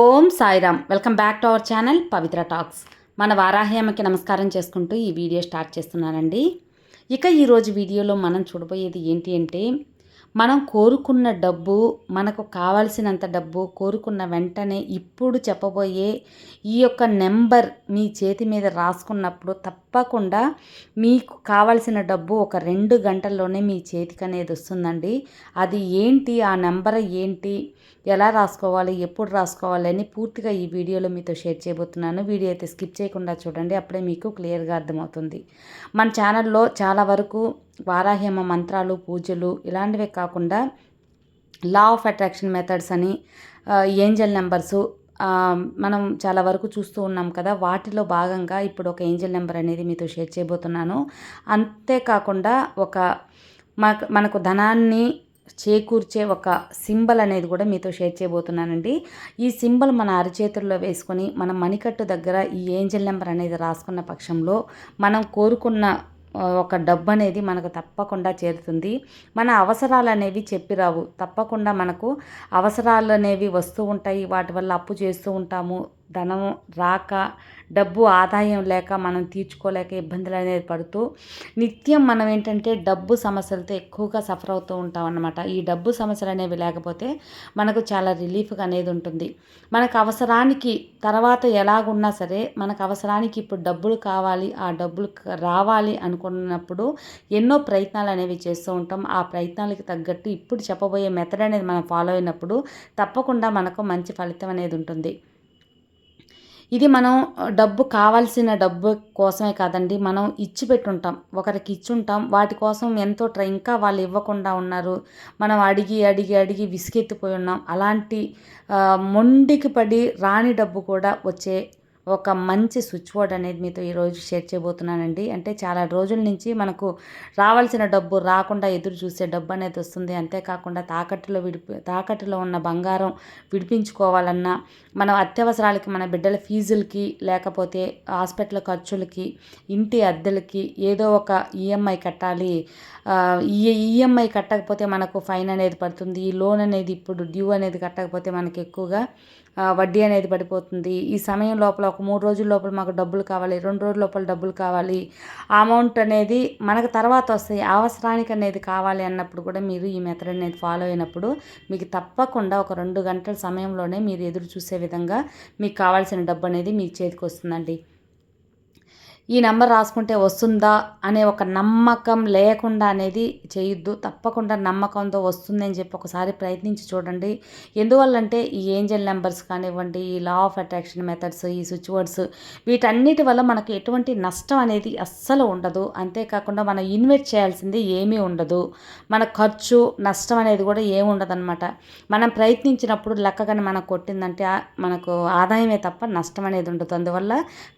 Om Sairam. Welcome back to our channel Pavitra talks. మన వారాహ్యామకి నమస్కారం చేసుకుంటూ ఈ వీడియో స్టార్ట్ చేస్తున్నానండి. ఇక ఈరోజు వీడియోలో మనం చూడబోయేది ఏంటి అంటే మనం కోరుకున్న డబ్బు మనకు కావాల్సినంత డబ్బు కోరుకున్న వెంటనే ఇప్పుడు చెప్పబోయే ఈ యొక్క నెంబర్ మీ చేతి మీద రాసుకున్నప్పుడు తప్పకుండా మీకు కావాల్సిన డబ్బు ఒక రెండు గంటల్లోనే మీ చేతికి అనేది వస్తుందండి. అది ఏంటి? ఆ నెంబర్ ఏంటి? ఎలా రాసుకోవాలి? ఎప్పుడు రాసుకోవాలి? అని పూర్తిగా ఈ వీడియోలో మీతో షేర్ చేయబోతున్నాను. వీడియో అయితే స్కిప్ చేయకుండా చూడండి. అప్పుడే మీకు క్లియర్గా అర్థమవుతుంది. మన ఛానల్లో చాలా వరకు వారాహ్యమ మంత్రాలు పూజలు ఇలాంటివే కాకుండా లా ఆఫ్ అట్రాక్షన్ మెథడ్స్ అని ఏంజల్ నెంబర్సు మనం చాలా వరకు చూస్తూ ఉన్నాం కదా వాటిలో భాగంగా ఇప్పుడు ఒక ఏంజల్ నెంబర్ అనేది మీతో షేర్ చేయబోతున్నాను. అంతేకాకుండా ఒక మనకు ధనాన్ని చేకూర్చే ఒక సింబల్ అనేది కూడా మీతో షేర్ చేయబోతున్నానండి. ఈ సింబల్ మన అరచేతుల్లో వేసుకొని మన మణికట్టు దగ్గర ఈ ఏంజల్ నెంబర్ అనేది రాసుకున్న పక్షంలో మనం కోరుకున్న ఒక డబ్బు అనేది మనకు తప్పకుండా చేరుతుంది. మన అవసరాలు అనేవి చెప్పిరావు తప్పకుండా మనకు అవసరాలు అనేవి వస్తూ ఉంటాయి. వాటి వల్ల అప్పు చేస్తూ ఉంటాము. ధనం రాక డబ్బు ఆదాయం లేక మనం తీర్చుకోలేక ఇబ్బందులు అనేది పడుతూ నిత్యం మనం ఏంటంటే డబ్బు సమస్యలతో ఎక్కువగా సఫర్ అవుతూ ఉంటాం అన్నమాట. ఈ డబ్బు సమస్యలు అనేవి లేకపోతే మనకు చాలా రిలీఫ్గా అనేది ఉంటుంది. మనకు అవసరానికి తర్వాత ఎలాగున్నా సరే మనకు అవసరానికి ఇప్పుడు డబ్బులు కావాలి ఆ డబ్బులు రావాలి అనుకున్నప్పుడు ఎన్నో ప్రయత్నాలు అనేవి చేస్తూ ఉంటాం. ఆ ప్రయత్నాలకి తగ్గట్టు ఇప్పుడు చెప్పబోయే మెథడ్ అనేది మనం ఫాలో అయినప్పుడు తప్పకుండా మనకు మంచి ఫలితం అనేది ఉంటుంది. ఇది మనం డబ్బు కావాల్సిన డబ్బు కోసమే కాదండి. మనం ఇచ్చి పెట్టుంటాం. ఒకరికి ఇచ్చుంటాం. వాటి కోసం ఎంతో ట్రై ఇంకా వాళ్ళు ఇవ్వకుండా ఉన్నారు. మనం అడిగి అడిగి అడిగి విసిగెత్తిపోయి ఉన్నాం. అలాంటి మొండికి పడి రాని డబ్బు కూడా వచ్చే ఒక మంచి స్విచ్ బోర్డ్ అనేది మీతో ఈరోజు షేర్ చేయబోతున్నానండి. అంటే చాలా రోజుల నుంచి మనకు రావాల్సిన డబ్బు రాకుండా ఎదురు చూసే డబ్బు అనేది వస్తుంది. అంతేకాకుండా తాకట్టులో విడిపి తాకట్టులో ఉన్న బంగారం విడిపించుకోవాలన్నా మనం అత్యవసరాలకి మన బిడ్డల ఫీజులకి లేకపోతే హాస్పిటల్ ఖర్చులకి ఇంటి అద్దెలకి ఏదో ఒక ఈఎంఐ కట్టాలి. ఈ ఈఎంఐ కట్టకపోతే మనకు ఫైన్ అనేది పడుతుంది. ఈ లోన్ అనేది ఇప్పుడు డ్యూ అనేది కట్టకపోతే మనకి ఎక్కువగా వడ్డీ అనేది పడిపోతుంది. ఈ సమయం లోపల ఒక మూడు రోజుల లోపల మాకు డబ్బులు కావాలి రెండు రోజుల లోపల డబ్బులు కావాలి. అమౌంట్ అనేది మనకు తర్వాత వస్తాయి. అవసరానికి అనేది కావాలి అన్నప్పుడు కూడా మీరు ఈ మెథడ్ అనేది ఫాలో అయినప్పుడు మీకు తప్పకుండా ఒక రెండు గంటల సమయంలోనే మీరు ఎదురు చూసే విధంగా మీకు కావాల్సిన డబ్బు అనేది మీ చేతికి వస్తుందండి. ఈ నెంబర్ రాసుకుంటే వస్తుందా అనే ఒక నమ్మకం లేకుండా అనేది చేయొద్దు. తప్పకుండా నమ్మకంతో వస్తుందని చెప్పి ఒకసారి ప్రయత్నించి చూడండి. ఎందువల్లంటే ఈ ఏంజల్ నెంబర్స్ కానివ్వండి ఈ లా ఆఫ్ అట్రాక్షన్ మెథడ్స్ ఈ స్విచ్ వర్డ్స్ వీటన్నిటి వల్ల మనకు ఎటువంటి నష్టం అనేది అస్సలు ఉండదు. అంతేకాకుండా మనం ఇన్వెస్ట్ చేయాల్సింది ఏమీ ఉండదు. మన ఖర్చు నష్టం అనేది కూడా ఏమి ఉండదన్నమాట. మనం ప్రయత్నించినప్పుడు లెక్కగానే మనకు కొట్టిందంటే మనకు ఆదాయమే తప్ప నష్టం అనేది ఉండదు. అందువల్ల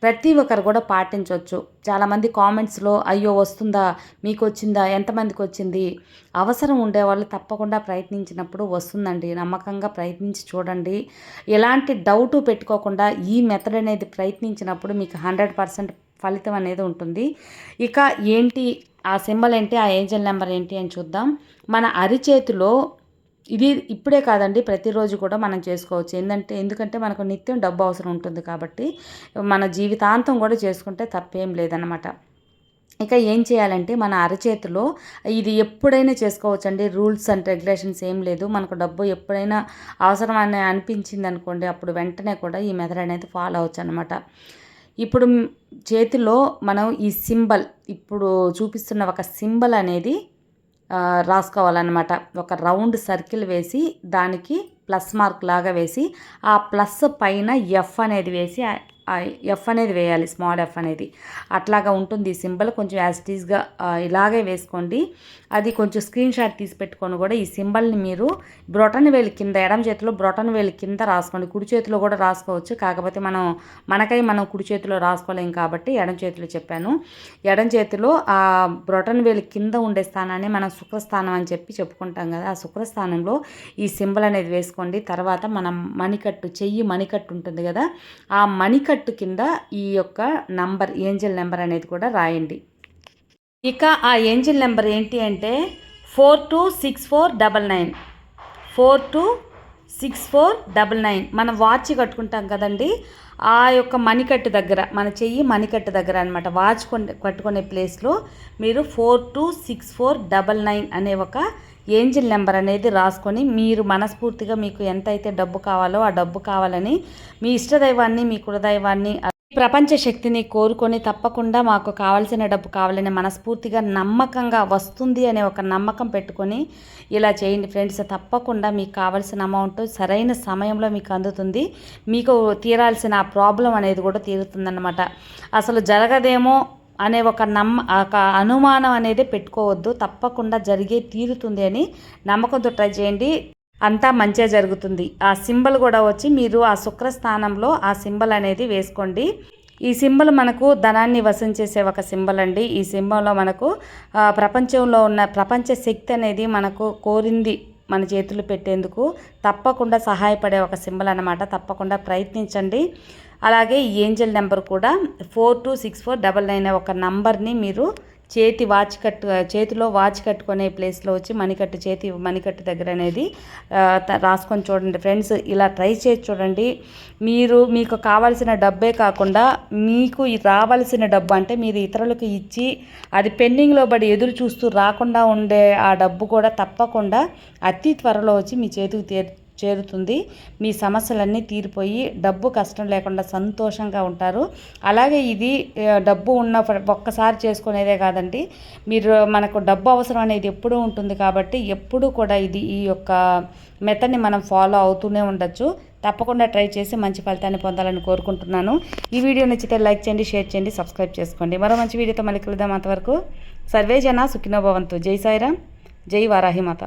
ప్రతి ఒక్కరు కూడా పాటించవచ్చు చూడవచ్చు చాలామంది కామెంట్స్లో అయ్యో వస్తుందా? మీకు వచ్చిందా ఎంతమందికి వచ్చింది అవసరం ఉండేవాళ్ళు తప్పకుండా ప్రయత్నించినప్పుడు వస్తుందండి. నమ్మకంగా ప్రయత్నించి చూడండి. ఎలాంటి డౌట్ పెట్టుకోకుండా ఈ మెథడ్ అనేది ప్రయత్నించినప్పుడు మీకు హండ్రెడ్ పర్సెంట్ ఫలితం అనేది ఉంటుంది. ఇక ఏంటి? ఆ సింబల్ ఏంటి? ఆ ఏంజల్ నెంబర్ ఏంటి? అని చూద్దాం. మన అరిచేతిలో ఇది ఇప్పుడే కాదండి ప్రతిరోజు కూడా మనం చేసుకోవచ్చు. ఏంటంటే ఎందుకంటే మనకు నిత్యం డబ్బు అవసరం ఉంటుంది కాబట్టి మన జీవితాంతం కూడా చేసుకుంటే తప్పేం లేదనమాట ఇక ఏం చేయాలంటే మన అరచేతిలో ఇది ఎప్పుడైనా చేసుకోవచ్చండి. రూల్స్ అండ్ రెగ్యులేషన్స్ ఏం లేదు. మనకు డబ్బు ఎప్పుడైనా అవసరం అని అనిపించింది అనుకోండి అప్పుడు వెంటనే కూడా ఈ మెథడ్ అనేది ఫాలో అవచ్చు అనమాట ఇప్పుడు చేతిలో మనం ఈ సింబల్ ఇప్పుడు చూపిస్తున్న ఒక సింబల్ అనేది రాసుకోవాలన్నమాట. ఒక రౌండ్ సర్కిల్ వేసి దానికి ప్లస్ మార్క్ లాగా వేసి ఆ ప్లస్ పైన ఎఫ్ అనేది వేసి ఎఫ్ అనేది వేయాలి స్మాల్ ఎఫ్ అనేది. అట్లాగా ఉంటుంది ఈ సింబల్. కొంచెం యాజిటీస్గా ఇలాగే వేసుకోండి. అది కొంచెం స్క్రీన్ షాట్ తీసి పెట్టుకొని కూడా ఈ సింబల్ని మీరు బ్రొటన్ వేలు కింద ఎడమ చేతిలో బ్రొటన్ వేలు కింద రాసుకోండి. కుడి చేతిలో కూడా రాసుకోవచ్చు. కాకపోతే మనం మనకై మనం కుడి చేతిలో రాసుకోలేం కాబట్టి ఎడం చేతిలో చెప్పాను. ఎడం చేతిలో ఆ బ్రొటన్ వేలు కింద ఉండే స్థానాన్ని మనం శుక్రస్థానం అని చెప్పి చెప్పుకుంటాం కదా. ఆ శుక్రస్థానంలో ఈ సింబల్ అనేది వేసుకోండి. తర్వాత మనం మణికట్టు చెయ్యి మణికట్టు ఉంటుంది కదా. ఆ మణికట్టు కింద ఈ యొక్క నంబర్ ఏంజిల్ నెంబర్ అనేది కూడా రాయండి. ఇక ఆ ఏంజిల్ నెంబర్ ఏంటి అంటే four two six four double nine. Four two six four double nine. మనం వాచ్ కట్టుకుంటాం కదండి ఆ యొక్క మణికట్టు దగ్గర మన చెయ్యి మణికట్టు దగ్గర అనమాట వాచ్ కొన్- కట్టుకునే ప్లేస్లో మీరు four two six four double nine అనే ఒక ఏంజిల్ నెంబర్ అనేది రాసుకొని మీరు మనస్ఫూర్తిగా మీకు ఎంతైతే డబ్బు కావాలో ఆ డబ్బు కావాలని మీ ఇష్టదైవాన్ని మీ కులదైవాన్ని ప్రపంచ శక్తిని కోరుకొని తప్పకుండా మాకు కావాల్సిన డబ్బు కావాలని మనస్ఫూర్తిగా నమ్మకంగా వస్తుంది అనే ఒక నమ్మకం పెట్టుకొని ఇలా చేయండి ఫ్రెండ్స్. తప్పకుండా మీకు కావాల్సిన అమౌంట్ సరైన సమయంలో మీకు అందుతుంది. మీకు తీరాల్సిన ఆ ప్రాబ్లం అనేది కూడా తీరుతుందన్నమాట. అసలు జరగదేమో అనే ఒక నమ్మ ఒక అనుమానం అనేది పెట్టుకోవద్దు. తప్పకుండా జరిగే తీరుతుంది అని నమ్మకంతో ట్రై చేయండి. అంతా మంచిగా జరుగుతుంది. ఆ సింబల్ కూడా వచ్చి మీరు ఆ శుక్రస్థానంలో ఆ సింబల్ అనేది వేసుకోండి. ఈ సింబల్ మనకు ధనాన్ని వశం చేసే ఒక సింబల్ అండి. ఈ సింబల్లో మనకు ప్రపంచంలో ఉన్న ప్రపంచ శక్తి అనేది మనకు కోరింది మన చేతులు పెట్టేందుకు. తప్పకుండా సహాయపడే ఒక సింబల్ అన్నమాట. తప్పకుండా ప్రయత్నించండి. అలాగే ఈ ఏంజల్ నెంబర్ కూడా four two six four double nine ఒక నంబర్ని మీరు చేతి వాచ్ కట్టు చేతిలో వాచ్ కట్టుకునే ప్లేస్లో వచ్చి మణికట్టు చేతి మణికట్టు దగ్గర అనేది రాసుకొని చూడండి. ఫ్రెండ్స్ ఇలా ట్రై చేసి చూడండి. మీరు మీకు కావాల్సిన డబ్బే కాకుండా మీకు రావాల్సిన డబ్బు అంటే మీరు ఇతరులకు ఇచ్చి అది పెండింగ్లో పడి ఎదురు చూస్తూ రాకుండా ఉండే ఆ డబ్బు కూడా తప్పకుండా అతి త్వరలో వచ్చి మీ చేతికి చేరుతుంది. మీ సమస్యలన్నీ తీరిపోయి డబ్బు కష్టం లేకుండా సంతోషంగా ఉంటారు. అలాగే ఇది డబ్బు ఉన్న ఒక్కసారి చేసుకునేదే కాదండి. మీరు మనకు డబ్బు అవసరం అనేది ఎప్పుడూ ఉంటుంది కాబట్టి ఎప్పుడూ కూడా ఇది ఈ యొక్క మెథడ్ని మనం ఫాలో అవుతూనే ఉండొచ్చు. తప్పకుండా ట్రై చేసి మంచి ఫలితాన్ని పొందాలని కోరుకుంటున్నాను. ఈ వీడియో నచ్చితే లైక్ చేయండి షేర్ చేయండి సబ్స్క్రైబ్ చేసుకోండి. మరో మంచి వీడియోతో మళ్ళీ కలుద్దాం అంతవరకు. సర్వే జన సుఖినోభవంతు జై సాయిరామ్. జై వారాహిమాత